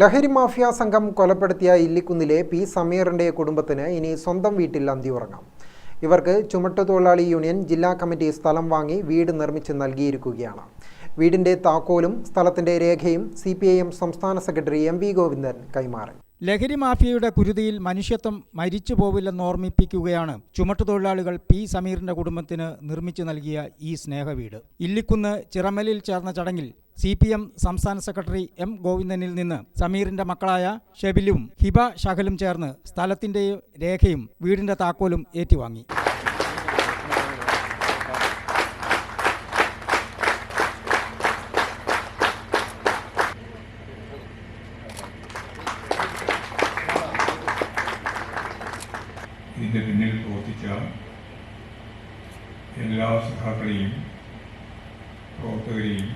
ലഹരി മാഫിയ സംഘം കൊലപ്പെടുത്തിയ ഇല്ലിക്കുന്നിലെ പി സമീറിന്റെ കുടുംബത്തിന് ഇനി സ്വന്തം വീട്ടിൽ അന്തിയുറങ്ങാം ഇവർക്ക് ചുമട്ടുതൊഴിലാളി യൂണിയൻ ജില്ലാ കമ്മിറ്റി സ്ഥലം വാങ്ങി വീട് നിർമ്മിച്ച് നൽകിയിരിക്കുകയാണ്. വീടിന്റെ താക്കോലും സ്ഥലത്തിന്റെ രേഖയും സി സംസ്ഥാന സെക്രട്ടറി എം വി ഗോവിന്ദൻ കൈമാറി. ലഹരി മാഫിയയുടെ കുരുതിയിൽ മനുഷ്യത്വം മരിച്ചു പോവില്ലെന്ന് ഓർമ്മിപ്പിക്കുകയാണ് ചുമട്ടുതൊഴിലാളികൾ പി സമീറിന്റെ കുടുംബത്തിന് നിർമ്മിച്ചു നൽകിയ ഈ സ്നേഹവീട്. ഇല്ലിക്കുന്ന് ചിറമലിൽ ചേർന്ന ചടങ്ങിൽ സി പി എം സംസ്ഥാന സെക്രട്ടറി എം ഗോവിന്ദനിൽ നിന്ന് സമീറിന്റെ മക്കളായ ഷെബിലും ഹിബ ഷഹലും ചേർന്ന് സ്ഥലത്തിന്റെയും രേഖയും വീടിന്റെ താക്കോലും ഏറ്റുവാങ്ങി. ഇതിന്റെ പിന്നിൽ പ്രവർത്തിച്ച എല്ലാ സഹാക്കളെയും പ്രവർത്തകരെയും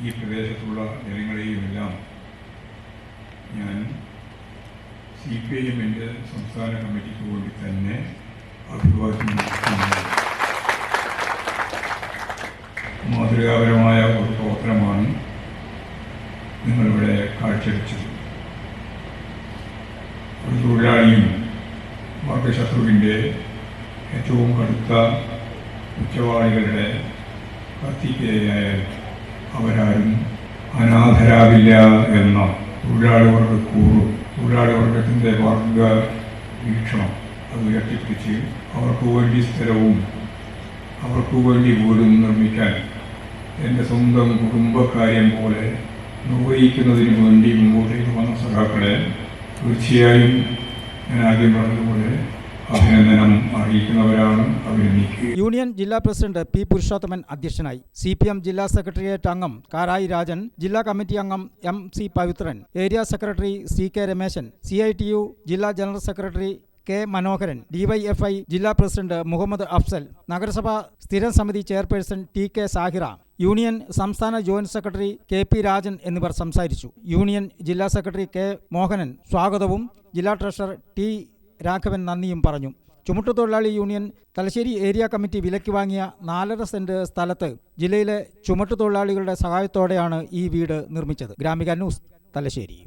ഈ പ്രദേശത്തുള്ള ജനങ്ങളെയും എല്ലാം ഞാൻ സി പി ഐ എമ്മിന്റെ സംസ്ഥാന കമ്മിറ്റിക്ക് വേണ്ടി തന്നെ അഭിവാദ്യം. മാതൃകാപരമായ ഒരു പ്രവർത്തനമാണ് നിങ്ങളിവിടെ കാഴ്ചവെച്ചത് ഒരു തൊഴിലാളിയും വർഗശത്രുവിന്റെ ഏറ്റവും കടുത്ത കുറ്റവാളികളുടെ കത്തിക്കയായാൽ അവരാരും അനാഥരാവില്ല എന്ന തൊഴിലാളി വർഗ കൂറു തൊഴിലാളി വർഗത്തിന്റെ വർഗ വീക്ഷണം അത് ഉയർത്തിപ്പിടിച്ച് അവർക്ക് വേണ്ടി സ്ഥലവും അവർക്ക് വേണ്ടി പോലും നിർമ്മിക്കാൻ എന്റെ സ്വന്തം കുടുംബക്കാര്യം പോലെ നിർവഹിക്കുന്നതിന് വേണ്ടി മുമ്പോട്ടേക്ക് വന്ന സഖാക്കളെ തീർച്ചയായും ഞാൻ ആദ്യം പറഞ്ഞതുപോലെ അഭിനന്ദനം അറിയിക്കുന്നവരാണ് അഭിനന്ദിക്കുക. യൂണിയൻ ജില്ലാ പ്രസിഡന്റ് പി പുരുഷോത്തമൻ അധ്യക്ഷനായി. സി പി എം ജില്ലാ സെക്രട്ടേറിയറ്റ് അംഗം കാരായി രാജൻ ജില്ലാ കമ്മിറ്റി അംഗം M C Pavithran area secretary C K Rameshan C I T U ജില്ലാ general secretary K Manoharan DYFI ജില്ലാ പ്രസിഡന്റ് മുഹമ്മദ് അഫ്സൽ നഗരസഭാ സ്ഥിരം സമിതി chairperson T K Sahira union സംസ്ഥാന joint secretary K P Rajan എന്നിവർ സംസാരിച്ചു. യൂണിയൻ ജില്ലാ സെക്രട്ടറി കെ മോഹനൻ സ്വാഗതവും ജില്ലാ ട്രഷറർ ടി രാഘവൻ നന്ദിയും പറഞ്ഞു. ചുമട്ടുതൊഴിലാളി യൂണിയൻ തലശ്ശേരി ഏരിയ കമ്മിറ്റി വിലയ്ക്ക് വാങ്ങിയ നാലര സെന്റ് സ്ഥലത്ത് ജില്ലയിലെ ചുമട്ടുതൊഴിലാളികളുടെ സഹായത്തോടെയാണ് ഈ വീട് നിർമ്മിച്ചത്. ഗ്രാമിക ന്യൂസ് തലശ്ശേരി.